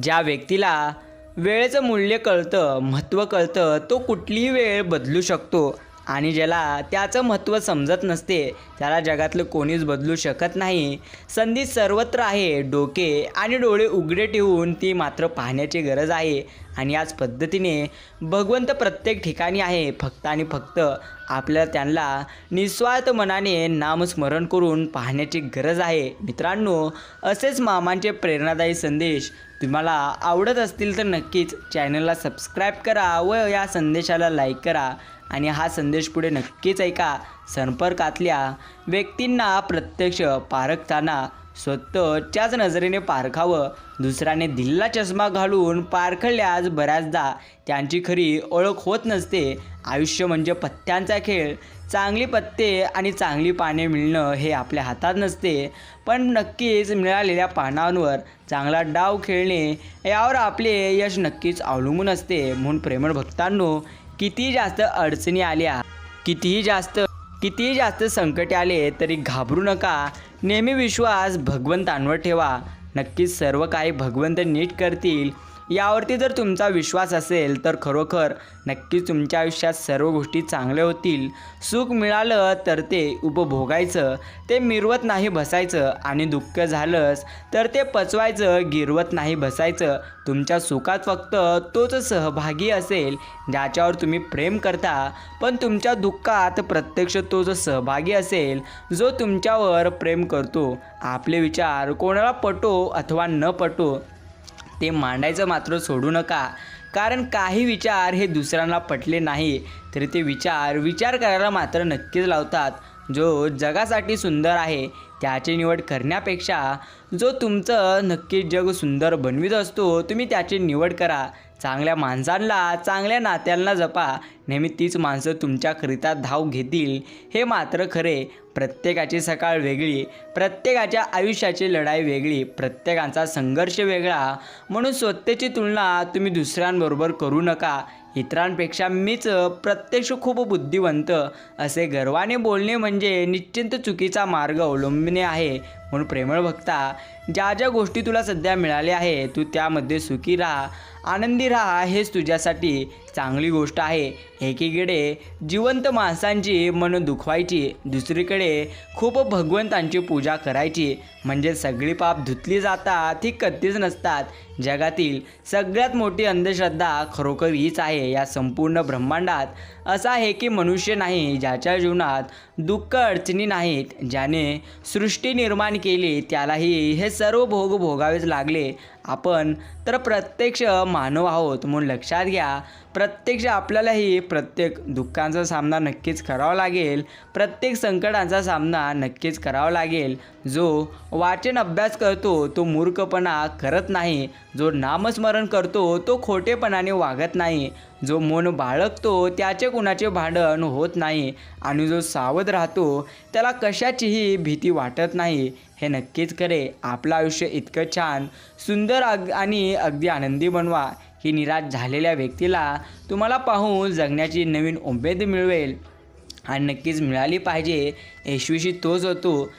ज्या व्यक्तीला वेळेचं मूल्य कळतं महत्त्व कळतं तो कुठलीही वेळ बदलू शकतो. आणि ज्याला त्याचं महत्त्व समजत नसते त्याला जगातलं कोणीच बदलू शकत नाही. संधी सर्वत्र आहे डोके आणि डोळे उघडे ठेवून ती मात्र पाहण्याची गरज आहे. आणि याच पद्धतीने भगवंत प्रत्येक ठिकाणी आहे फक्त आणि फक्त आपल्याला त्यांना निस्वार्थ मनाने नामस्मरण करून पाहण्याची गरज आहे. मित्रांनो असेच मामांचे प्रेरणादायी संदेश तुम्हाला आवडत असतील तर नक्कीच चॅनलला सबस्क्राईब करा व या संदेशाला लाईक करा आणि हा संदेश पुढे नक्कीच ऐका. संपर्कातल्या व्यक्तींना प्रत्यक्ष पारखताना स्वतःच्याच नजरेने पारखावं. दुसऱ्याने दिल्ला चष्मा घालून पारखल्यास बऱ्याचदा त्यांची खरी ओळख होत नसते. आयुष्य म्हणजे पत्त्यांचा खेळ. चांगली पत्ते आणि चांगली पाने मिळणं हे आपल्या हातात नसते. पण नक्कीच मिळालेल्या पानांवर चांगला डाव खेळणे यावर आपले यश नक्कीच अवलंबून असते. म्हणून प्रेमळ भक्तांनो कितीही जास्त अडचणी आल्या कितीही जास्त कितीही जास्त संकटे आले तरी घाबरू नका. नेहमी विश्वास भगवंतांवर ठेवा. नक्कीच सर्व काही भगवंत नीट करतील. यावरती जर तुमचा विश्वास असेल तर खरोखर नक्कीच तुमच्या आयुष्यात सर्व गोष्टी चांगल्या होतील. सुख मिळालं तर ते उपभोगायचं ते मिरवत नाही बसायचं आणि दुःख झालंच तर ते पचवायचं गिरवत नाही बसायचं. तुमच्या सुखात फक्त तोच सहभागी असेल ज्याच्यावर तुम्ही प्रेम करता. पण तुमच्या दुःखात प्रत्यक्ष तोच सहभागी असेल जो तुमच्यावर प्रेम करतो. आपले विचार कोणाला पटो अथवा न पटो ते मांडायचं मात्र सोडू नका. कारण काही विचार हे दुसऱ्यांना पटले नाही. तरी ते विचार विचार करायला मात्र नक्कीच लावतात. जो जगासाठी सुंदर आहे त्याची निवड करण्यापेक्षा जो तुमचं नक्कीच जग सुंदर बनवित असतो तुम्ही त्याची निवड करा. चांगल्या माणसांना चांगल्या नात्यांना जपा. नेहमी तीच माणसं तुमच्याकरिता धाव घेतील. हे मात्र खरे. प्रत्येकाची सकाळ वेगळी. प्रत्येकाच्या आयुष्याची लढाई वेगळी. प्रत्येकाचा संघर्ष वेगळा. म्हणून स्वतःची तुलना तुम्ही दुसऱ्यांबरोबर करू नका. इतरांपेक्षा मीच प्रत्यक्ष खूप बुद्धिवंत असे गर्वाने बोलणे म्हणजे निश्चिंत चुकीचा मार्ग अवलंबणे आहे. म्हणून प्रेमळ भक्ता ज्या ज्या गोष्टी तुला सध्या मिळाल्या आहे तू त्यामध्ये सुखी राहा. आनंदी राहा हेच तुझ्यासाठी चांगली गोष्ट आहे. एकीकडे जिवंत माणसांची मन दुखवायची दुसरीकडे खूप भगवंतांची पूजा करायची. म्हणजे सगळी पाप धुतली जातात ती कधीच नसतात. जगातील सगळ्यात मोठी अंधश्रद्धा खरोखर हीच आहे या संपूर्ण ब्रह्मांडात. असं आहे की मनुष्य नाही ज्याच्या जीवनात दुःख अडचणी नाहीत. ज्याने सृष्टी निर्माण केली त्यालाही हे सर्व भोग भोगावेच लागले. आपण तर प्रत्यक्ष मानव आहोत म्हणून लक्षात घ्या. प्रत्यक्ष आपल्यालाही प्रत्येक दुःखांचा सामना नक्कीच करावा लागेल. प्रत्येक संकटांचा सामना नक्कीच करावा लागेल. जो वाचन अभ्यास करतो तो मूर्खपणा करत नाही. जो नामस्मरण करतो तो खोटेपणाने वागत नाही. जो मन बाळगतो त्याचे कुणाचे भांडण होत नाही. आणि जो सावध राहतो त्याला कशाचीही भीती वाटत नाही. हे नक्कीच करे. आपलं आयुष्य इतकं छान सुंदर अग आणि अगदी आनंदी बनवा. ही निराश झालेल्या व्यक्तीला तुम्हाला पाहून जगण्याची नवीन उमेद मिळवेल. आणि नक्कीच मिळाली पाहिजे. यशस्वी तोच होतो.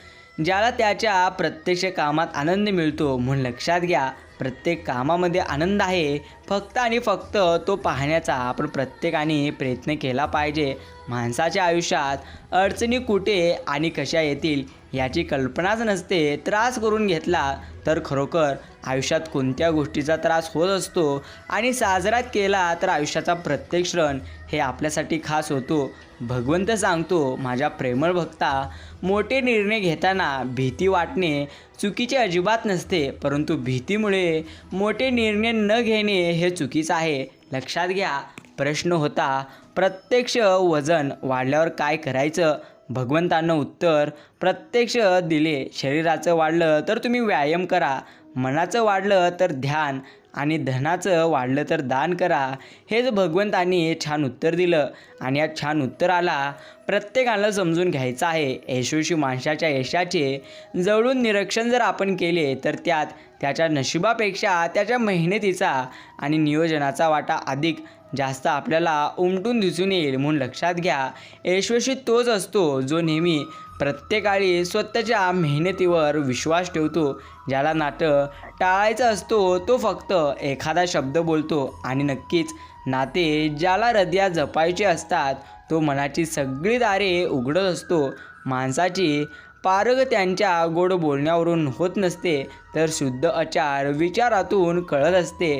ज्याला त्याच्या प्रत्यक्ष कामात आनंद मिळतो म्हणून लक्षात घ्या प्रत्येक कामामध्ये आनंद आहे. फक्त आणि फक्त तो पाहण्याचा आपण प्रत्येकाने प्रयत्न केला पाहिजे. माणसाच्या आयुष्यात अडचणी कुठे आणि कशा येतील याची कल्पनाच नसते. त्रास करून घेतला तर खरोखर आयुष्यात कोणत्या गोष्टीचा त्रास होत असतो आणि साजरा केला तर आयुष्याचा प्रत्येक क्षण हे आपल्यासाठी खास होतो. भगवंत सांगतो माझ्या प्रेमळ भक्ता मोठे निर्णय घेताना भीती वाटणे चुकीचे अजिबात नसते परंतु भीतीमुळे मोठे निर्णय न घेणे हे चुकीचं आहे. लक्षात घ्या प्रश्न होता प्रत्यक्ष वजन वाढल्यावर काय करायचं? भगवंतानं उत्तर प्रत्यक्ष दिले. शरीराचं वाढलं तर तुम्ही व्यायाम करा. मनाचं वाढलं तर ध्यान आणि धनाचं वाढलं तर दान करा. हेच भगवंतांनी छान उत्तर दिलं आणि या छान उत्तराला प्रत्येकाला समजून घ्यायचं आहे. यशस्वी माणसाच्या यशाचे जवळून निरीक्षण जर आपण केले तर त्यात त्याच्या नशिबापेक्षा त्याच्या मेहनतीचा आणि नियोजनाचा वाटा अधिक जास्त आपल्याला उमटून दिसून येईल म्हणून लक्षात घ्या. यशस्वी तोच असतो जो नेहमी प्रत्येकाळी स्वतःच्या मेहनतीवर विश्वास ठेवतो. ज्याला नातं टाळायचं असतो तो फक्त एखादा शब्द बोलतो आणि नक्कीच नाते ज्याला हृदयात जपायचे असतात तो मनाची सगळी दारे उघडत असतो. माणसाची पारग त्यांच्या गोड बोलण्यावरून होत नसते तर शुद्ध आचार विचारातून कळत असते.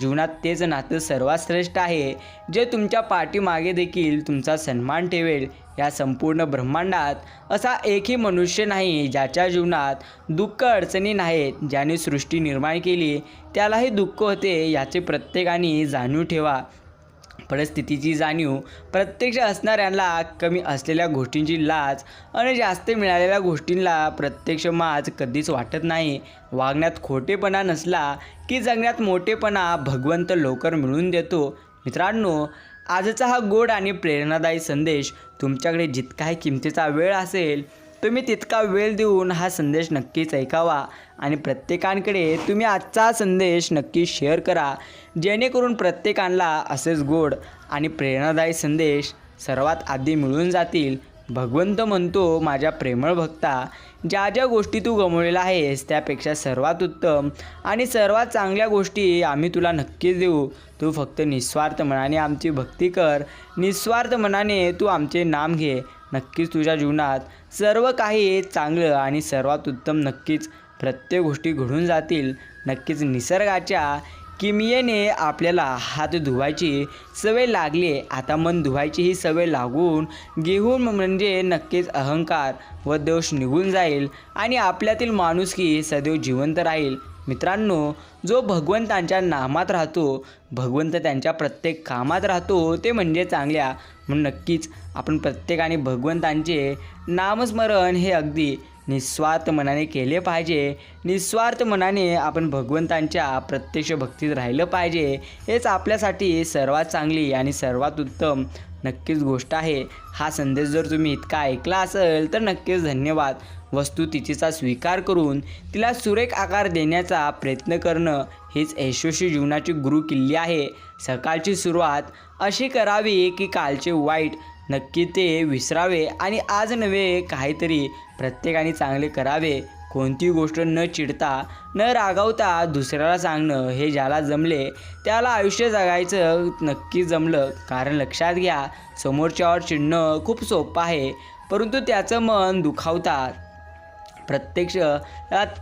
जीवनात तेच नातं सर्वात श्रेष्ठ आहे जे तुमच्या पाठीमागे देखील तुमचा सन्मान ठेवेल या संपूर्ण ब्रह्मांडात असा एकही मनुष्य नाही ज्याच्या जीवनात दुःख अडचणी नाहीत ज्याने सृष्टी निर्माण केली त्यालाही दुःख होते याचे प्रत्येकाने जाणीव ठेवा. परिस्थितीची जाणीव प्रत्यक्ष असणाऱ्यांना कमी असलेल्या गोष्टींची लाज आणि जास्त मिळालेल्या गोष्टींना प्रत्यक्ष माज कधीच वाटत नाही. वागण्यात खोटेपणा नसला की जगण्यात मोठेपणा भगवंत लवकर मिळून देतो. मित्रांनो आजचा हा गोड आणि प्रेरणादायी संदेश तुमच्याकडे जितकाही किमतीचा वेळ असेल तुम्ही तितका वेळ देऊन हा संदेश नक्कीच ऐकावा आणि प्रत्येकांकडे तुम्ही आजचा संदेश नक्की शेअर करा जेणेकरून प्रत्येकांना असेच गोड आणि प्रेरणादायी संदेश सर्वात आधी मिळून जातील. भगवंत म्हणतो माझ्या प्रेमळ भक्ता ज्या ज्या गोष्टी तू गमवलेल्या आहेस त्यापेक्षा सर्वात उत्तम आणि सर्वात चांगल्या गोष्टी आम्ही तुला नक्कीच देऊ. तू फक्त निस्वार्थ मनाने आमची भक्ती कर. निस्वार्थ मनाने तू आमचे नाम घे. नक्कीच तुझ्या जीवनात सर्व काही चांगलं आणि सर्वात उत्तम नक्कीच प्रत्येक गोष्टी घडून जातील. नक्कीच निसर्गाच्या किमियेने आपल्याला हात धुवायची सवय लागली आता मन धुवायची ही सवय लागून घेऊन म्हणजे नक्कीच अहंकार व दोष निघून जाईल आणि आपल्यातील माणुसकी सदैव जिवंत राहील. मित्रांनो जो भगवंतांच्या नामात राहतो भगवंत त्यांच्या प्रत्येक कामात राहतो ते म्हणजे चांगल्या. म्हणून नक्कीच आपण प्रत्येकाने भगवंतांचे नामस्मरण हे अगदी निस्वार्थ मनाने केले पाहिजे. निस्वार्थ मनाने आपण भगवंतांच्या प्रत्यक्ष भक्तीत राहिलं पाहिजे. हेच आपल्यासाठी सर्वात चांगली आणि सर्वात उत्तम नक्कीच गोष्ट आहे. हा संदेश जर तुम्ही इतका ऐकला असेल तर नक्कीच धन्यवाद. वस्तुस्थितीचा तिचीचा स्वीकार करून तिला सुरेख आकार देण्याचा प्रयत्न करणं हीच यशस्वी जीवनाची गुरुकिल्ली आहे. सकाळची सुरुवात अशी करावी की कालचे वाईट नक्की ते विसरावे आणि आज नव्हे काहीतरी प्रत्येकाने चांगले करावे. कोणती गोष्ट न चिडता न रागावता दुसऱ्याला सांगणं हे ज्याला जमले त्याला आयुष्य जगायचं नक्की जमलं. कारण लक्षात घ्या समोरच्यावर चिडणं खूप सोपं आहे परंतु त्याचं मन दुखावतात. प्रत्यक्ष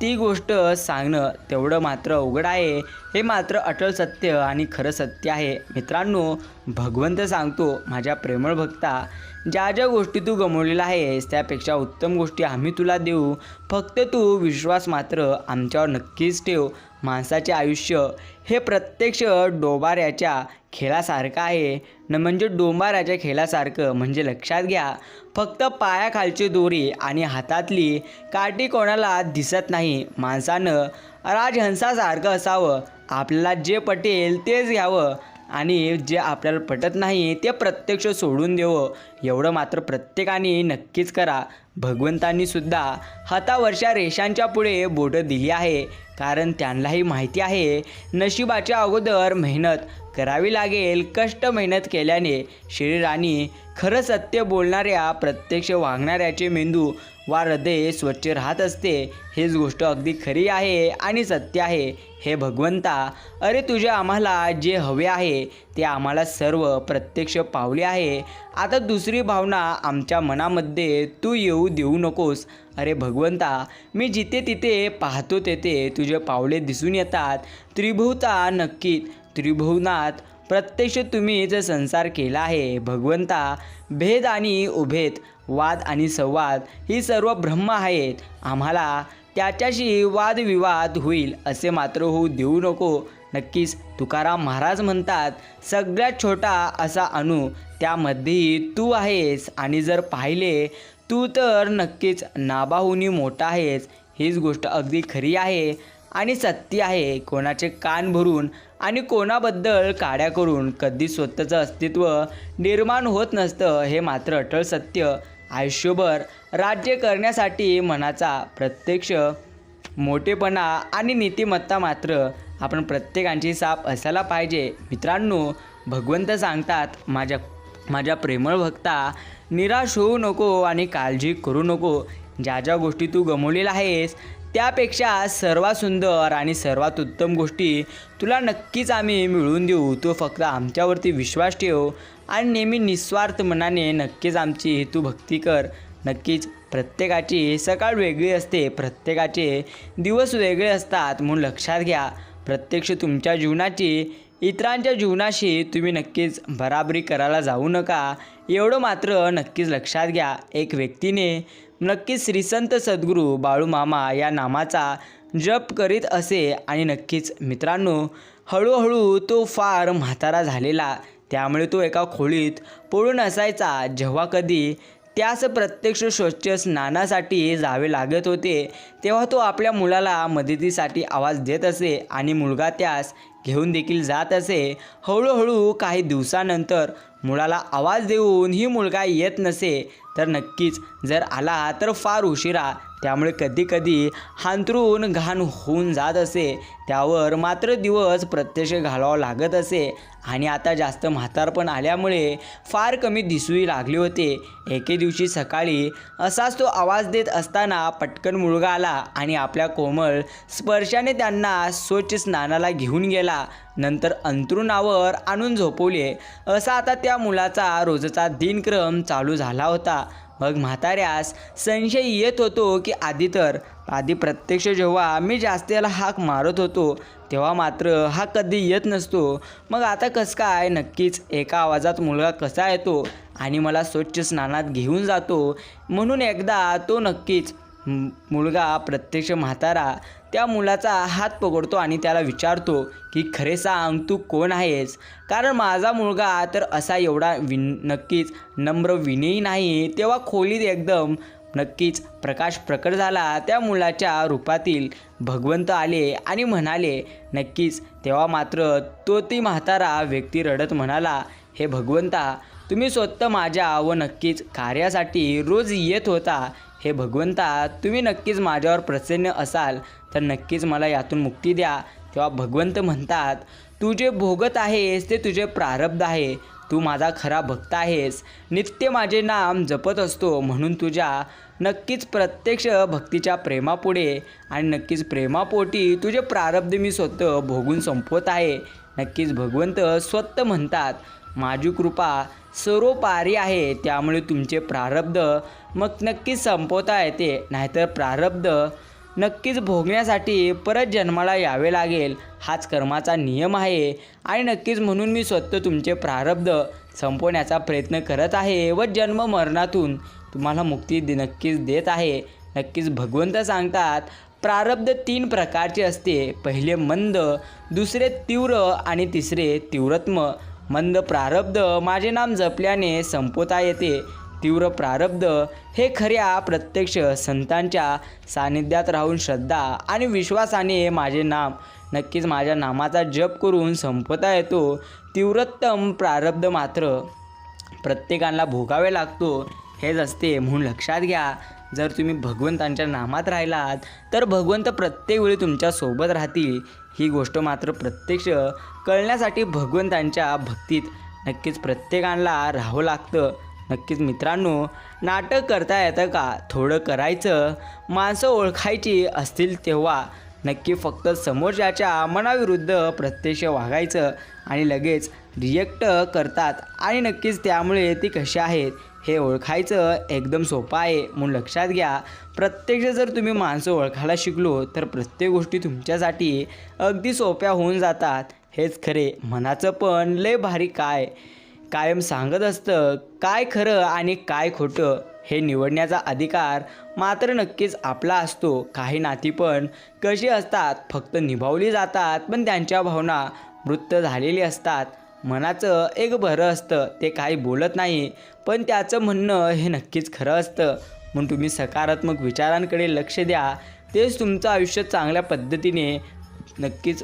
ती गोष्ट सांगणं तेवढं मात्र अवघड आहे. हे मात्र अटल सत्य आणि खरं सत्य आहे. मित्रांनो भगवंत सांगतो माझ्या प्रेमळ भक्ता ज्या ज्या गोष्टी तू गमवलेल्या आहेस त्यापेक्षा उत्तम गोष्टी आम्ही तुला देऊ. फक्त तू विश्वास मात्र आमच्यावर नक्कीच ठेव. माणसाचे आयुष्य हे प्रत्यक्ष डोबाऱ्याच्या खेळासारखं आहे. न म्हणजे डोंबाऱ्याच्या खेळासारखं म्हणजे लक्षात घ्या. फक्त पायाखालची दोरी आणि हातातली काठी कोणाला दिसत नाही. माणसानं राजहंसासारखं असावं. आपल्याला जे पटेल तेच घ्यावं. आणि जे आपल्याला पटत नाही ते प्रत्यक्ष सोडून देवं. एवढं मात्र प्रत्येकाने नक्कीच करा. भगवंतांनी सुद्धा हातावरच्या रेषांच्या पुढे बोटं दिली आहे. कारण त्यांनाही माहिती आहे नशिबाच्या अगोदर मेहनत करावी लागेल कष्ट मेहनत केल्याने शरीराने खरं सत्य बोलणाऱ्या प्रत्यक्ष वागणाऱ्याचे मेंदू वा हृदय स्वच्छ राहत असते. हीच गोष्ट अगदी खरी आहे आणि सत्य आहे. हे भगवंता अरे तुझे आम्हाला जे हवे आहे ते आम्हाला सर्व प्रत्यक्ष पावले आहे. आता दुसरी भावना आमच्या मनामध्ये तू येऊ देऊ नकोस. अरे भगवंता मी जिथे तिथे पाहतो तेथे तुझे पावले दिसून येतात. त्रिभुवता नक्की त्रिभुवनात प्रत्यक्ष तुम्हीच संसार केला आहे. भगवंता भेद आणि उभेद वाद आणि संवाद ही सर्व ब्रह्म आहेत. आम्हाला त्याच्याशी वादविवाद होईल असे मात्र होऊ देऊ नको. नक्कीच तुकाराम महाराज म्हणतात सगळ्यात छोटा असा अणू त्यामध्येही तू आहेस आणि जर पाहिले तू तर नक्कीच नाबाहुनी मोठा आहेस. हीच गोष्ट अगदी खरी आहे आणि सत्य आहे. कोणाचे कान भरून आणि कोणाबद्दल काड्या करून कधी स्वतःचं अस्तित्व निर्माण होत नसतं हे मात्र अटळ सत्य. आयुष्यभर राज्य करण्यासाठी मनाचा प्रत्यक्ष मोठेपणा आणि नीतिमत्ता मात्र आपण प्रत्येकांची साप असायला पाहिजे. मित्रांनो भगवंत सांगतात माझ्या माझ्या प्रेमळ भक्ता निराश होऊ नको आणि काळजी करू नको. ज्या ज्या गोष्टी तू गमवलेल्या आहेस त्यापेक्षा सर्वात सुंदर आणि सर्वात उत्तम गोष्टी तुला नक्कीच आम्ही मिळवून देऊ. तो फक्त आमच्यावरती विश्वास ठेव आणि नेहमी निस्वार्थ मनाने नक्कीच आमची तू भक्ती कर. नक्कीच प्रत्येकाची सकाळ वेगळी असते प्रत्येकाचे दिवस वेगळे असतात म्हणून लक्षात घ्या. प्रत्यक्ष तुमच्या जीवनाची इतरांच्या जीवनाशी तुम्ही नक्कीच बराबरी करायला जाऊ नका. एवढं मात्र नक्कीच लक्षात घ्या. एक व्यक्तीने नक्कीच श्रीसंत सद्गुरू बाळूमामा या नामाचा जप करीत असे आणि नक्कीच मित्रांनो हळूहळू तो फार म्हातारा झालेला त्यामुळे तो एका खोलीत पळून असायचा. जेव्हा कधी त्यास प्रत्यक्ष स्वच्छ स्नानासाठी जावे लागत होते तेव्हा तो आपल्या मुलाला मदतीसाठी आवाज देत असे आणि मुलगा त्यास घेऊन देखील जात असे. हळूहळू काही दिवसानंतर मुलाला आवाज देऊन ही मुलगा येत नसे तर नक्कीच जर आला तर फार उशिरा. त्यामुळे कधीकधी हांतरून घाण होऊन जात असे. त्यावर मात्र दिवस प्रत्यक्ष घालावा लागत असे. आणि आता जास्त म्हातारपण आल्यामुळे फार कमी दिसूही लागले होते. एके दिवशी सकाळी असाच तो आवाज देत असताना पटकन मुलगा आला आणि आपल्या कोमळ स्पर्शाने त्यांना स्वच्छ स्नानाला घेऊन गेला. नंतर अंतरुणावर आणून झोपवले असा आता त्या मुलाचा रोजचा दिनक्रम चालू झाला होता. मग म्हाताऱ्यास संशय येत होतो की आधी तर आधी प्रत्यक्ष जेव्हा मी जास्तीला हाक मारत होतो तेव्हा मात्र हा कधी येत नसतो. मग आता कसं काय? नक्कीच एका आवाजात मुलगा कसा येतो आणि मला स्वच्छ स्नानात घेऊन जातो? म्हणून एकदा तो नक्कीच मुलगा प्रत्यक्ष म्हातारा त्या मुलाचा हात पकडतो आणि त्याला विचारतो की खरे सांग तू कोण आहेस? कारण माझा मुलगा तर असा एवढा विन नक्कीच नम्र विनयी नाही. तेव्हा खोलीत एकदम नक्कीच प्रकाश प्रकट झाला. त्या मुलाच्या रूपातील भगवंत आले आणि म्हणाले नक्कीच. तेव्हा मात्र तो ती म्हातारा व्यक्ती रडत म्हणाला हे भगवंता तुम्ही स्वतः माझ्या व नक्कीच कार्यासाठी रोज येत होता. हे भगवंता तुम्ही नक्कीच माझ्यावर प्रसन्न असाल तर नक्कीच मला यातून मुक्ती द्या. तेव्हा भगवंत म्हणतात तू जे भोगत आहेस ते तुझे प्रारब्ध आहे. तू माझा खरा भक्त आहेस. नित्य माझे नाम जपत असतो म्हणून तुझ्या नक्कीच प्रत्यक्ष भक्तीच्या प्रेमापुढे. आणि नक्कीच प्रेमापोटी तुझे प्रारब्ध मी स्वतः भोगून संपवत आहे. नक्कीच भगवंत स्वतः म्हणतात. माझी कृपा सर्वपारी आहे त्यामुळे तुमचे प्रारब्ध मग नक्कीच संपवता येते. नाहीतर प्रारब्ध नक्कीच भोगण्यासाठी परत जन्माला यावे लागेल. हाच कर्माचा नियम आहे आणि नक्कीच म्हणून मी स्वतः तुमचे प्रारब्ध संपवण्याचा प्रयत्न करत आहे व जन्म मरणातून तुम्हाला मुक्ती दे नक्कीच देत आहे. नक्कीच भगवंत सांगतात प्रारब्ध तीन प्रकारचे असते. पहिले मंद दुसरे तीव्र आणि तिसरे तीव्रत्म. मंद प्रारब्ध माझे नाम जपल्याने संपवता येते. तीव्र प्रारब्ध हे खऱ्या प्रत्यक्ष संतांच्या सानिध्यात राहून श्रद्धा आणि विश्वासाने माझे नाम नक्कीच माझ्या नामाचा जप करून संपवता येतो. तीव्रतम प्रारब्ध मात्र प्रत्येकाला भोगावे लागतो. हेच असते म्हणून लक्षात घ्या. जर तुम्ही भगवंतांच्या नामात राहिलात तर भगवंत प्रत्येक वेळी तुमच्यासोबत राहतील. ही गोष्ट मात्र प्रत्यक्ष कळण्यासाठी भगवंतांच्या भक्तीत नक्कीच प्रत्येकाला राहावं लागतं. नक्कीच मित्रांनो नाटक करता येतं का? थोडं करायचं. माणसं ओळखायची असतील तेव्हा नक्की फक्त समोरच्याच्या मनाविरुद्ध प्रत्यक्ष वागायचं आणि लगेच रिएक्ट करतात. आणि नक्कीच त्यामुळे ती कशी आहेत हे ओळखायचं एकदम सोपं आहे म्हणून लक्षात घ्या. प्रत्यक्ष जर तुम्ही माणसं ओळखायला शिकलो तर प्रत्येक गोष्टी तुमच्यासाठी अगदी सोप्या होऊन जातात. हेच खरे. मनाचं पण लय भारी काय कायम सांगत असतं काय खरं आणि काय खोटं हे निवडण्याचा अधिकार मात्र नक्कीच आपला असतो. काही नाती पण कशी असतात? फक्त निभावली जातात पण त्यांच्या भावना मृत झालेली असतात. मनाचं एक बरं असतं ते काही बोलत नाही पण त्याचं म्हणणं हे नक्कीच खरं असतं. म्हणून तुम्ही सकारात्मक विचारांकडे लक्ष द्या. तेच तुमचं आयुष्य चांगल्या पद्धतीने नक्कीच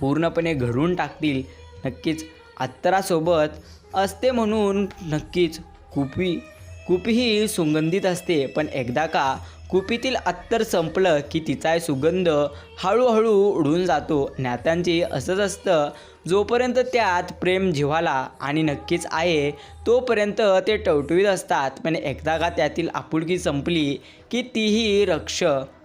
पूर्णपणे घडवून टाकतील. नक्कीच अत्तरासोबत असते म्हणून नक्कीच कुपी कुपी ही सुगंधित असते पण एकदा का कुपीतील अत्तर संपलं की तिचा सुगंध हळूहळू उडून जातो. नात्यांचे असंच असतं जोपर्यंत त्यात प्रेम जिव्हाला आणि नक्कीच आहे तोपर्यंत ते टवटवीत असतात. पण एकदा का त्यातील आपुलकी संपली की तीही रक्ष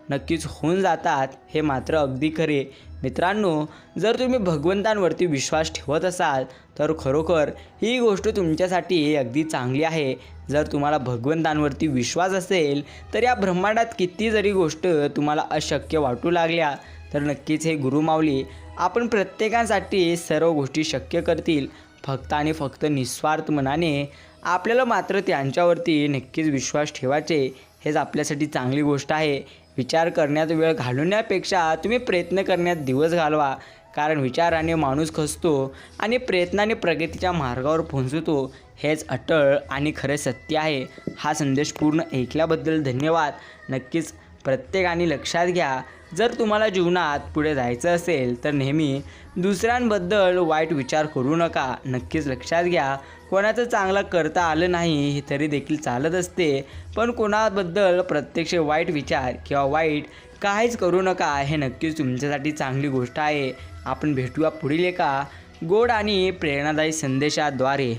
नक्कीच होऊन जातात हे मात्र अगदी खरे. मित्रांनो जर तुम्ही भगवंतांवरती विश्वास ठेवत असाल तर खरोखर ही गोष्ट तुमच्यासाठी अगदी चांगली आहे. जर तुम्हाला भगवंतांवरती विश्वास असेल तर या ब्रह्मांडात किती जरी गोष्ट तुम्हाला अशक्य वाटू लागल्या तर नक्कीच हे गुरुमावली आपण प्रत्येकासाठी सर्व गोष्टी शक्य करतील. फक्त आणि फक्त निस्वार्थ मनाने आपल्याला मात्र त्यांच्यावरती नक्कीच विश्वास ठेवायचे हेच आपल्यासाठी चांगली गोष्ट आहे. विचार करण्यात वेळ घालवण्यापेक्षा तुम्ही प्रयत्न करण्यात दिवस घालवा. कारण विचाराने माणूस खचतो आणि प्रयत्नाने प्रगतीच्या मार्गावर पोहोचतो. हेच अटळ आणि खरे सत्य आहे. हा संदेश पूर्ण ऐकल्याबद्दल धन्यवाद. नक्कीच प्रत्येकाने लक्षात घ्या. जर तुम्हाला जीवनात पुढे जायचं असेल तर नेहमी दुसऱ्यांबद्दल वाईट विचार करू नका. नक्कीच लक्षात घ्या. कोणाचं चांगलं करता आलं नाही हे तरी देखील चालत असते. पण कोणाबद्दल प्रत्यक्ष वाईट विचार किंवा वाईट काहीच करू नका हे नक्कीच तुमच्यासाठी चांगली गोष्ट आहे. आपण भेटूया पुढील एका गोड आणि प्रेरणादायी संदेशाद्वारे.